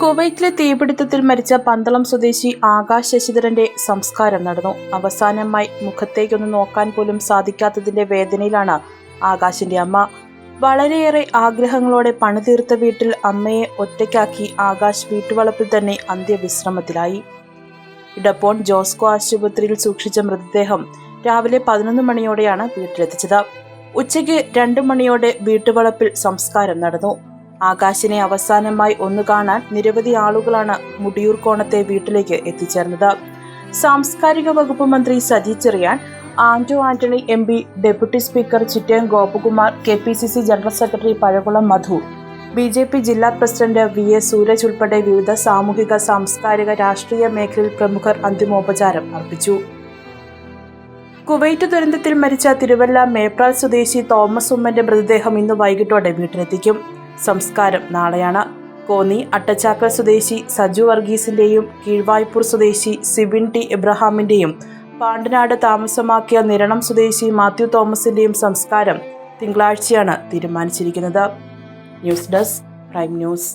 കുവൈറ്റിലെ തീപിടുത്തത്തിൽ മരിച്ച പന്തളം സ്വദേശി ആകാശ് ശശിധരന്റെ സംസ്കാരം നടന്നു. അവസാനമായി മുഖത്തേക്കൊന്ന് നോക്കാൻ പോലും സാധിക്കാത്തതിന്റെ വേദനയിലാണ് ആകാശിന്റെ അമ്മ. വളരെയേറെ ആഗ്രഹങ്ങളോടെ പണിതീർത്ത വീട്ടിൽ അമ്മയെ ഒറ്റയ്ക്കാക്കി ആകാശ് വീട്ടുവളപ്പിൽ തന്നെ അന്ത്യവിശ്രമത്തിലായി. ഇടപ്പോൺ ജോസ്കോ ആശുപത്രിയിൽ സൂക്ഷിച്ച മൃതദേഹം രാവിലെ പതിനൊന്ന് മണിയോടെയാണ് വീട്ടിലെത്തിച്ചത്. ഉച്ചയ്ക്ക് രണ്ടു മണിയോടെ വീട്ടുവളപ്പിൽ സംസ്കാരം നടന്നു. ആകാശിനെ അവസാനമായി ഒന്ന് കാണാൻ നിരവധി ആളുകളാണ് മുടിയൂർ കോണത്തെ വീട്ടിലേക്ക് എത്തിച്ചേർന്നത്. സാംസ്കാരിക വകുപ്പ് മന്ത്രി Saji Cherian Anto Antony M P deputy speaker Chittayam Gopakumar K P C C general secretary Pazhakulam Madhu B J P ജില്ലാ പ്രസിഡന്റ് വി എസ് സൂരജ് ഉൾപ്പെടെ വിവിധ സാമൂഹിക സാംസ്കാരിക രാഷ്ട്രീയ മേഖലയിൽ പ്രമുഖർ അന്തിമോപചാരം അർപ്പിച്ചു. കുവൈറ്റ് ദുരന്തത്തിൽ മരിച്ച തിരുവല്ല മേപ്രാൽ സ്വദേശി തോമസ് ഉമ്മന്റെ മൃതദേഹം ഇന്ന് വൈകിട്ടോടെ വീട്ടിലെത്തിക്കും. സംസ്കാരം നാളെയാണ്. കോന്നി അട്ടച്ചാക്കൽ സ്വദേശി സജു വർഗീസിന്റെയും കീഴ്വായ്പൂർ സ്വദേശി സിബിൻ ടി ഇബ്രഹാമിന്റെയും പാണ്ടനാട് താമസമാക്കിയ നിരണം സ്വദേശി മാത്യു തോമസിന്റെയും സംസ്കാരം തിങ്കളാഴ്ചയാണ് തീരുമാനിച്ചിരിക്കുന്നത്. News desk prime news.